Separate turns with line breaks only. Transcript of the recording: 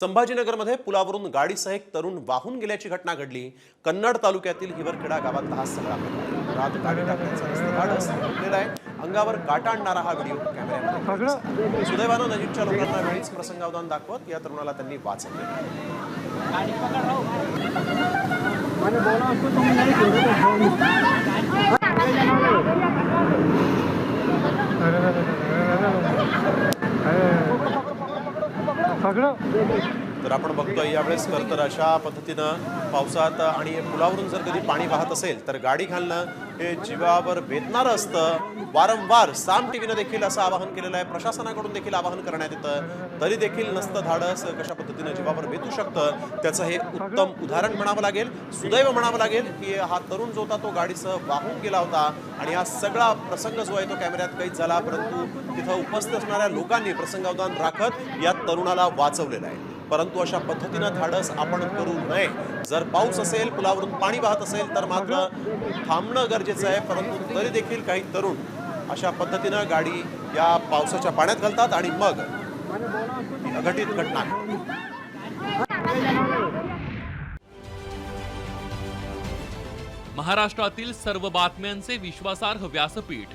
संभाजीनगरमध्ये पुलावरून गाडीसह एक तरुण वाहून गेल्याची घटना घडली. कन्नड तालुक्यातील हिवरखेडा गावात हा सगळा रात गाडी टाकण्याचा रस्ता धाडस आहे. अंगावर काटा आणणारा हा व्हिडिओ कॅमेऱ्यामध्ये सुदैवानं नजीकच्या लोकांना वेळीच प्रसंगावधान दाखवत या तरुणाला त्यांनी वाचवले.
Bak lan.
तर आपण बघतोय यावेळेस खरं तर अशा पद्धतीनं पावसात आणि पुलावरून जर कधी पाणी वाहत असेल तर गाडी घालणं हे जीवावर वेदणारं असतं. वारंवार साम टीव्हीनं देखील असं आवाहन केलेलं आहे. प्रशासनाकडून देखील आवाहन करण्यात येतं. तरी देखील नसतं धाडस कशा पद्धतीनं जीवावर वेतू शकतं त्याचं हे उत्तम उदाहरण म्हणावं लागेल. सुदैव म्हणावं लागेल की हा तरुण जो होता तो गाडीसह वाहून गेला होता आणि हा सगळा प्रसंग जो आहे तो कॅमेऱ्यात कैद झाला. परंतु तिथं उपस्थित असणाऱ्या लोकांनी प्रसंगावधान राखत या तरुणाला वाचवलेलं आहे. परंतु अशा पद्धतीनं धाडस आपण करू नये. जर पाऊस असेल पुलावरून पाणी वाहत असेल तर मात्र थांबणं गरजेचं आहे परंतु तरी देखील काही तरुण अशा पद्धतीनं गाडी या पावसाच्या पाण्यात घालतात आणि मग अघटित घटना.
महाराष्ट्रातील सर्व बातम्यांचे विश्वासार्ह व्यासपीठ.